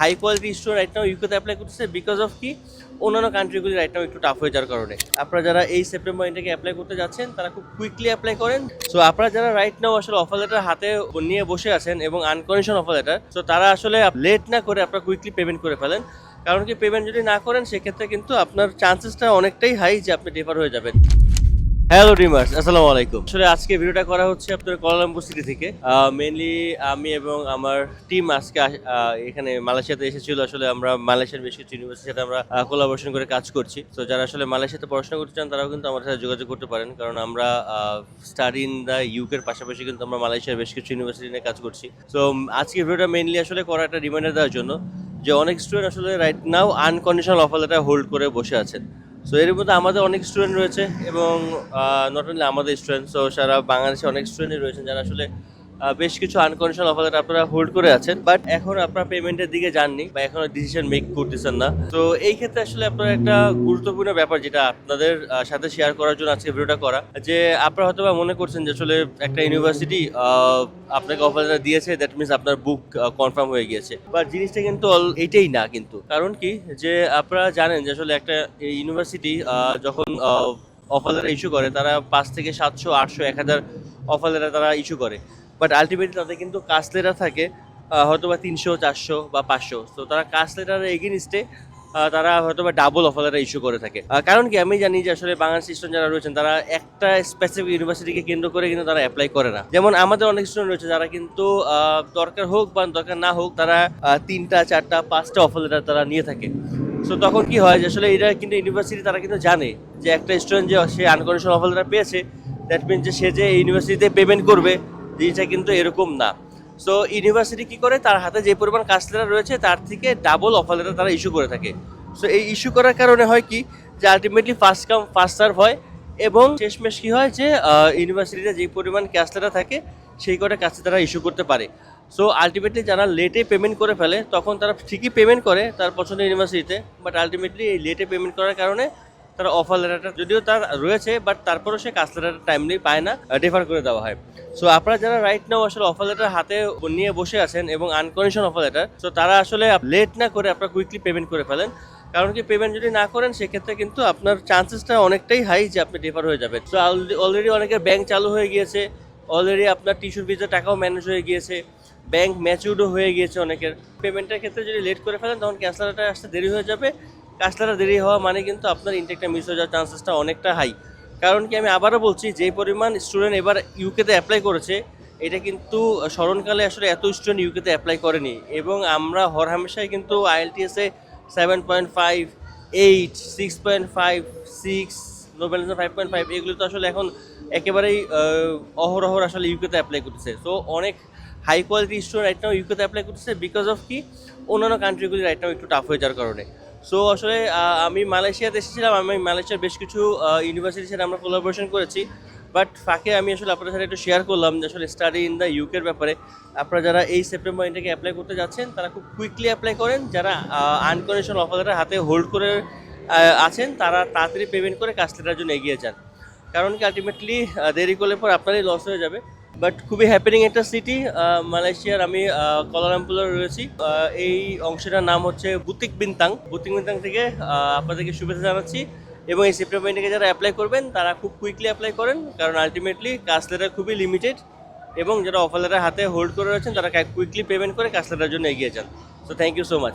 High quality student right now ইউকেতে apply করতেছে because of কি? অন্যান্য কান্ট্রিগুলি রাইট নাও একটু টাফ হয়ে যাওয়ার কারণে। আপনারা যারা এই সেপ্টেম্বর ইন্টাকে অ্যাপ্লাই করতে যাচ্ছেন, তারা খুব কুইকলি অ্যাপ্লাই করেন। সো আপনারা যারা রাইট নাও আসলে অফার লেটার হাতে নিয়ে বসে আছেন এবং আনকন্ডিশন অফার লেটার সো তারা আসলে লেট না করে আপনারা কুইকলি পেমেন্ট করে ফেলেন। কারণ কি পেমেন্ট যদি না করেন, সেক্ষেত্রে কিন্তু আপনার চান্সেসটা অনেকটাই হাই যে আপনি ডিফার হয়ে যাবেন। হ্যালো ডিমার্স আসসালামু আলাইকুম আসলে আজকে ভিডিওটা করা হচ্ছে আপনার কলালামপুর সিটি থেকে। মেনলি আমি এবং আমার টিম আজকে এখানে মালয়েশিয়াতে এসেছিল। আসলে আমরা মালয়েশিয়ার বেশ কিছু ইউনিভার্সিটির সাথে আমরা কোলাবোরেশন করে কাজ করছি। তো যারা আসলে মালয়েশিয়াতে পড়াশোনা করতে চান, তারাও কিন্তু আমাদের সাথে যোগাযোগ করতে পারেন। কারণ আমরা স্টাডি ইন দ্য ইউকের পাশাপাশি কিন্তু আমরা মালয়েশিয়ার বেশ কিছু ইউনিভার্সিটি নিয়ে কাজ করছি। তো আজকে ভিডিওটা মেনলি আসলে করা একটা রিমাইন্ডার দেওয়ার জন্য যে অনেক স্টুডেন্ট আসলে right now unconditional offer letter hold করে বসে আছেন। সো এর মধ্যে আমাদের অনেক স্টুডেন্ট রয়েছে এবং নট অনলি আমাদের স্টুডেন্ট সো সারা বাংলাদেশে অনেক স্টুডেন্টই রয়েছেন যারা আসলে বেশ কিছু আনকন্ডিশনাল অফার আপনারা হোল্ড করে আছেন বাট এখন আপনারা পেমেন্টের দিকে যাননি বা এখনও ডিসিশন মেক করতেছেন না। তো এই ক্ষেত্রে আসলে আপনার একটা গুরুত্বপূর্ণ ব্যাপার যেটা আপনাদের সাথে শেয়ার করার জন্য আজকে ভিডিওটা করা, যে আপনারা হয়তো মনে করছেন যে আসলে একটা ইউনিভার্সিটি আপনাকে অফার দিয়েছে দ্যাট মিনস আপনার বুক কনফার্ম হয়ে গিয়েছে। বাট জিনিসটা কিন্তু এইটাই না কিন্তু। কারণ কি? যে আপনারা জানেন যে আসলে একটা ইউনিভার্সিটি যখন অফার ইস্যু করে, তারা পাঁচ থেকে সাতশো, আটশো, এক হাজার অফার তারা ইস্যু করে। বাট আলটিমেটলি তাদের কিন্তু কাস্ট লেটার থাকে হয়তো বা তিনশো, চারশো বা পাঁচশো। তো তারা কাস্ট লেটারের এগেনিস্টে তারা হয়তো বা ডাবল অফার লেটার ইস্যু করে থাকে। কারণ কি আমি জানি যে আসলে বাংলাদেশ স্টুডেন্ট যারা রয়েছেন, তারা একটা স্পেসিফিক ইউনিভার্সিটিকে কেন্দ্র করে কিন্তু তারা অ্যাপ্লাই করে না। যেমন আমাদের অনেক স্টুডেন্ট রয়েছে যারা কিন্তু দরকার হোক বা দরকার না হোক, তারা তিনটা, চারটা, পাঁচটা অফার লেটার তারা নিয়ে থাকে। সো তখন কি হয় যে আসলে এটা কিন্তু ইউনিভার্সিটি তারা কিন্তু জানে যে একটা স্টুডেন্ট যে সে আনকন্ডিশনাল অফার লেটার পেয়েছে দ্যাট মিনস যে সে যে ইউনিভার্সিটিতে পেমেন্ট করবে জিনিসটা কিন্তু এরকম না। সো ইউনিভার্সিটি কি করে? তার হাতে যে পরিমাণ কাস্ট লেটার রয়েছে, তার থেকে ডাবল অফার লেটার তারা ইস্যু করে থাকে। সো এই ইস্যু করার কারণে হয় কি? যে ultimately first come first serve হয় এবং শেষমেশ কি হয় যে ইউনিভার্সিটিতে যে পরিমাণ ক্যাশ লেটার থাকে, সেই কটা কাছে তারা ইস্যু করতে পারে। সো আলটিমেটলি যারা লেটে পেমেন্ট করে ফেলে, তখন তারা ঠিকই পেমেন্ট করে তার পছন্দের ইউনিভার্সিটিতে বাট আলটিমেটলি এই লেটে পেমেন্ট করার কারণে তার অফার লেটারটা যদিও তার রয়েছে বাট তারপরেও সে কাজ লেটারটা টাইমলি পায় না ডিফার করে দেওয়া হয়। সো আপনারা যারা রাইট নাও আসলে অফার লেটার হাতে নিয়ে বসে আছেন এবং আনকন্ডিশন অফার লেটার সো তারা আসলে লেট না করে আপনারা কুইকলি পেমেন্ট করে ফেলেন। কারণ কি পেমেন্ট যদি না করেন, সেক্ষেত্রে কিন্তু আপনার চান্সেসটা অনেকটাই হাই যে আপনি ডিফার হয়ে যাবেন। সো অলরেডি অনেকের ব্যাংক চালু হয়ে গিয়েছে অলরেডি আপনার টিস্যুর ভিতরে টাকাও ম্যানেজ হয়ে গিয়েছে ব্যাংক ম্যাচিউরও হয়ে গিয়েছে অনেকের। পেমেন্টের ক্ষেত্রে যদি লেট করে ফেলেন, তখন ক্যাশলারটা আসতে দেরি হয়ে যাবে। ক্যাশলারটা দেরি হওয়া মানে কিন্তু আপনার ইনটেকটা মিস হয়ে যাওয়ার চান্সেসটা অনেকটা হাই কারণ কি আমি আবারও বলছি যে পরিমাণ স্টুডেন্ট এবার ইউকেতে অ্যাপ্লাই করেছে এটা কিন্তু স্মরণকালে আসলে এত স্টুডেন্ট ইউকেতে অ্যাপ্লাই করেনি। এবং আমরা হর হামেশাই কিন্তু আইএলটিএসে seven point five eight six point five six Nobel five point five এগুলো তো আসলে এখন একেবারেই আহ, অহরহর আসলে ইউকেতে অ্যাপ্লাই করতেছে। সো অনেক high quality student right now ইউকেতে অ্যাপ্লাই করতেছে বিকজ অফ কি? অন্যান্য কান্ট্রিগুলি রাইট নাও একটু টাফ হয়ে যাওয়ার কারণে। সো আসলে আমি মালয়েশিয়াতে এসেছিলাম। আমি মালয়েশিয়ার বেশ কিছু ইউনিভার্সিটির সাথে আমরা কোলাবোরেশন করেছি। বাট ফাঁকে আমি আসলে আপনাদের সাথে একটু শেয়ার করলাম যে, আসলে স্টাডি ইন দ্য ইউকের ব্যাপারে আপনারা যারা এই সেপ্টেম্বর ইন্টাকে অ্যাপ্লাই করতে যাচ্ছেন, তারা খুব কুইকলি অ্যাপ্লাই করেন। যারা আনকন্ডিশনাল অফার হাতে হোল্ড করে আছেন, তারা তাড়াতাড়ি পেমেন্ট করে কাজ জন্য এগিয়ে যান। কারণ কি আলটিমেটলি দেরি করলে পর আপনারই লস হয়ে যাবে। বাট খুবই হ্যাপেনিং একটা সিটি মালয়েশিয়ার আমি কলালামপুরে রয়েছি। এই অংশটার নাম হচ্ছে বুতিক বিনতাং। বুতিক বিনতাং থেকে আপনাদেরকে শুভেচ্ছা জানাচ্ছি। এবং এই সেপ্টেম্বর যারা অ্যাপ্লাই করবেন, তারা খুব কুইকলি অ্যাপ্লাই করেন। কারণ আলটিমেটলি কাজ লেটার খুবই লিমিটেড এবং যারা অফার লেটার হাতে হোল্ড করে রয়েছেন, তারা কুইকলি পেমেন্ট করে কাজ লেটার জন্য এগিয়ে যান। So thank you so much